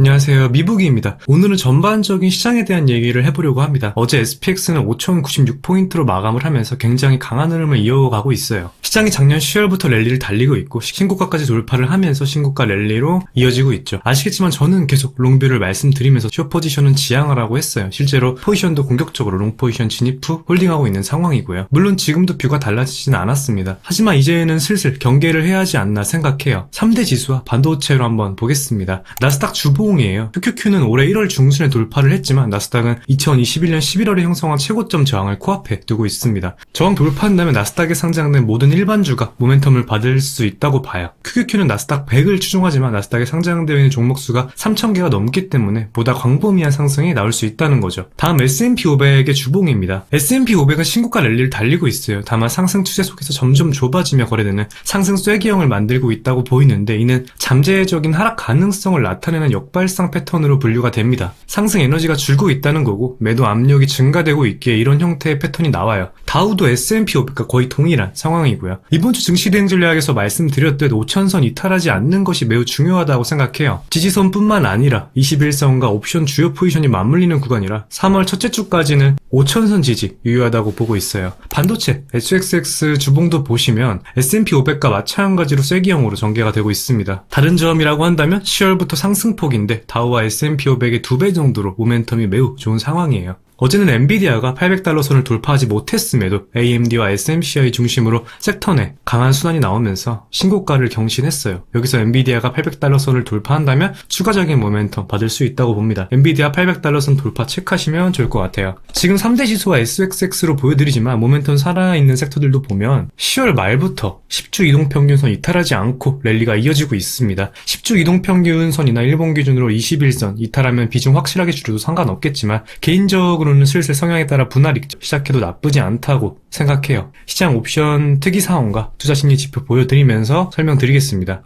안녕하세요. 미북이입니다. 오늘은 전반적인 시장에 대한 얘기를 해보려고 합니다. 어제 SPX는 5,096포인트로 마감을 하면서 굉장히 강한 흐름을 이어가고 있어요. 시장이 작년 10월부터 랠리를 달리고 있고 신고가까지 돌파를 하면서 신고가 랠리로 이어지고 있죠. 아시겠지만 저는 계속 롱뷰를 말씀드리면서 쇼 포지션은 지향하라고 했어요. 실제로 포지션도 공격적으로 롱 포지션 진입 후 홀딩하고 있는 상황이고요. 물론 지금도 뷰가 달라지진 않았습니다. 하지만 이제는 슬슬 경계를 해야 하지 않나 생각해요. 3대 지수와 반도체로 한번 보겠습니다. 나스닥 주 봉이에요. QQQ는 올해 1월 중순에 돌파를 했지만 나스닥은 2021년 11월에 형성한 최고점 저항을 코앞에 두고 있습니다. 저항 돌파한다면 나스닥에 상장된 모든 일반주가 모멘텀을 받을 수 있다고 봐요. QQQ는 나스닥 100을 추종하지만 나스닥에 상장되어 있는 종목 수가 3,000개가 넘기 때문에 보다 광범위한 상승이 나올 수 있다는 거죠. 다음 S&P 500의 주봉입니다. S&P 500은 신고가 랠리를 달리고 있어요. 다만 상승 추세 속에서 점점 좁아지며 거래되는 상승 쐐기형을 만들고 있다고 보이는데 이는 잠재적인 하락 가능성을 나타내는 역발 상 패턴으로 분류가 됩니다. 상승 에너지가 줄고 있다는 거고 매도 압력이 증가되고 있기에 이런 형태의 패턴이 나와요. 다우도 S&P 500과 거의 동일한 상황이고요. 이번 주 증시 대응 전략에서 말씀드렸듯 5천선 이탈하지 않는 것이 매우 중요하다고 생각해요. 지지선뿐만 아니라 21선과 옵션 주요 포지션이 맞물리는 구간이라 3월 첫째 주까지는 5천선 지지 유효하다고 보고 있어요. 반도체 SXX 주봉도 보시면 S&P 500과 마찬가지로 쐐기형으로 전개가 되고 있습니다. 다른 점이라고 한다면 10월부터 상승폭인데 다우와 S&P 500의 두 배 정도로 모멘텀이 매우 좋은 상황이에요. 어제는 엔비디아가 800달러 선을 돌파하지 못했음에도 AMD와 SMCI 중심으로 섹터 내 강한 순환이 나오면서 신고가를 경신했어요. 여기서 엔비디아가 800달러 선을 돌파한다면 추가적인 모멘텀 받을 수 있다고 봅니다. 엔비디아 800달러 선 돌파 체크하시면 좋을 것 같아요. 지금 3대 지수와 SXX로 보여드리지만 모멘텀 살아있는 섹터들도 보면 10월 말부터 10주 이동평균선 이탈하지 않고 랠리가 이어지고 있습니다. 10주 이동평균선이나 일본 기준으로 21선 이탈하면 비중 확실하게 줄여도 상관없겠지만 개인적으로 는 슬슬 성향에 따라 분할이 시작해도 나쁘지 않다고 생각해요. 시장 옵션 특이 사원과 투자 심리 지표 보여드리면서 설명드리겠습니다.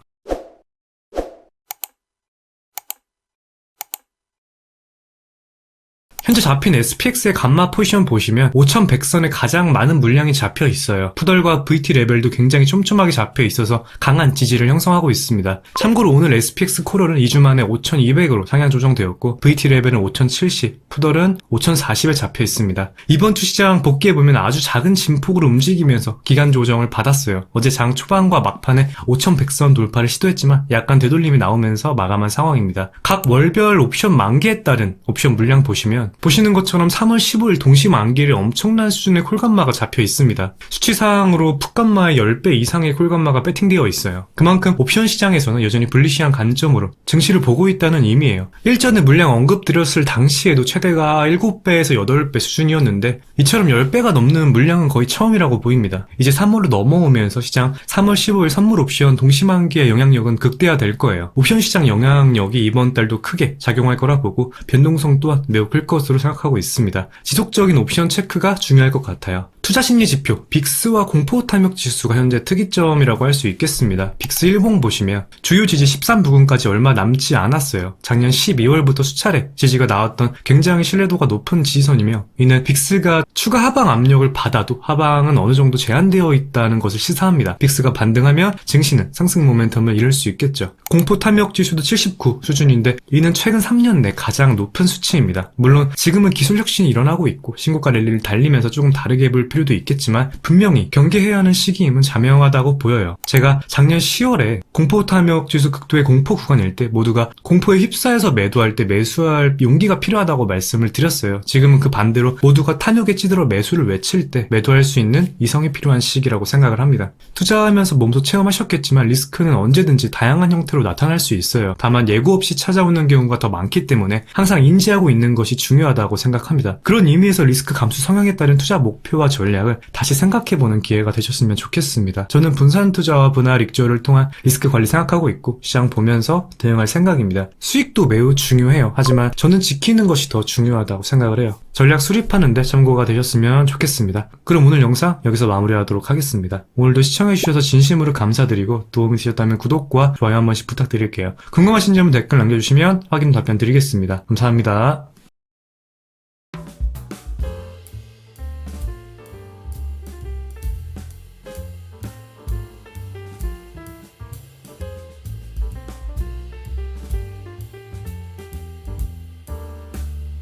현재 잡힌 SPX의 감마 포지션 보시면 5100선에 가장 많은 물량이 잡혀 있어요. 푸덜과 VT 레벨도 굉장히 촘촘하게 잡혀 있어서 강한 지지를 형성하고 있습니다. 참고로 오늘 SPX 코럴은 2주 만에 5200으로 상향 조정되었고 VT 레벨은 5070, 푸덜은 5040에 잡혀 있습니다. 이번 주 시장 복귀해보면 아주 작은 진폭으로 움직이면서 기간 조정을 받았어요. 어제 장 초반과 막판에 5100선 돌파를 시도했지만 약간 되돌림이 나오면서 마감한 상황입니다. 각 월별 옵션 만기에 따른 옵션 물량 보시면 보시는 것처럼 3월 15일 동시 만기일에 엄청난 수준의 콜감마가 잡혀 있습니다. 수치상으로 풋감마의 10배 이상의 콜감마가 배팅되어 있어요. 그만큼 옵션 시장에서는 여전히 불리시한 관점으로 증시를 보고 있다는 의미예요. 일전에 물량 언급드렸을 당시에도 최대가 7배에서 8배 수준이었는데 이처럼 10배가 넘는 물량은 거의 처음이라고 보입니다. 이제 3월로 넘어오면서 시장 3월 15일 선물 옵션 동시 만기의 영향력은 극대화될 거예요. 옵션 시장 영향력이 이번 달도 크게 작용할 거라 보고 변동성 또한 매우 클 것으로 생각하고 있습니다. 지속적인 옵션 체크가 중요할 것 같아요. 투자 심리 지표 빅스와 공포 탐욕 지수가 현재 특이점이라고 할 수 있겠습니다. 빅스 1봉 보시면 주요 지지 13부근까지 얼마 남지 않았어요. 작년 12월부터 수차례 지지가 나왔던 굉장히 신뢰도가 높은 지지선이며 이는 빅스가 추가 하방 압력을 받아도 하방은 어느 정도 제한되어 있다는 것을 시사합니다. 빅스가 반등하면 증시는 상승 모멘텀을 잃을 수 있겠죠. 공포 탐욕 지수도 79 수준인데 이는 최근 3년 내 가장 높은 수치입니다. 물론 지금은 기술 혁신이 일어나고 있고 신고가 랠리를 달리면서 조금 다르게 볼 필요도 있겠지만 분명히 경계해야 하는 시기임은 자명하다고 보여요. 제가 작년 10월에 공포 탐욕 지수 극도의 공포 구간일 때 모두가 공포에 휩싸여서 매도할 때 매수할 용기가 필요하다고 말씀을 드렸어요. 지금은 그 반대로 모두가 탐욕에 찌들어 매수를 외칠 때 매도할 수 있는 이성이 필요한 시기라고 생각을 합니다. 투자하면서 몸소 체험하셨겠지만 리스크는 언제든지 다양한 형태로 나타날 수 있어요. 다만 예고 없이 찾아오는 경우가 더 많기 때문에 항상 인지하고 있는 것이 중요하다고 생각합니다. 그런 의미에서 리스크 감수 성향에 따른 투자 목표와 전략을 다시 생각해보는 기회가 되셨으면 좋겠습니다. 저는 분산 투자와 분할 익조를 통한 리스크 관리 생각하고 있고 시장 보면서 대응할 생각입니다. 수익도 매우 중요해요. 하지만 저는 지키는 것이 더 중요하다고 생각을 해요. 전략 수립하는데 참고가 되셨으면 좋겠습니다. 그럼 오늘 영상 여기서 마무리하도록 하겠습니다. 오늘도 시청해주셔서 진심으로 감사드리고 도움이 되셨다면 구독과 좋아요 한 번씩 부탁드릴게요. 궁금하신 점은 댓글 남겨주시면 확인 답변 드리겠습니다. 감사합니다.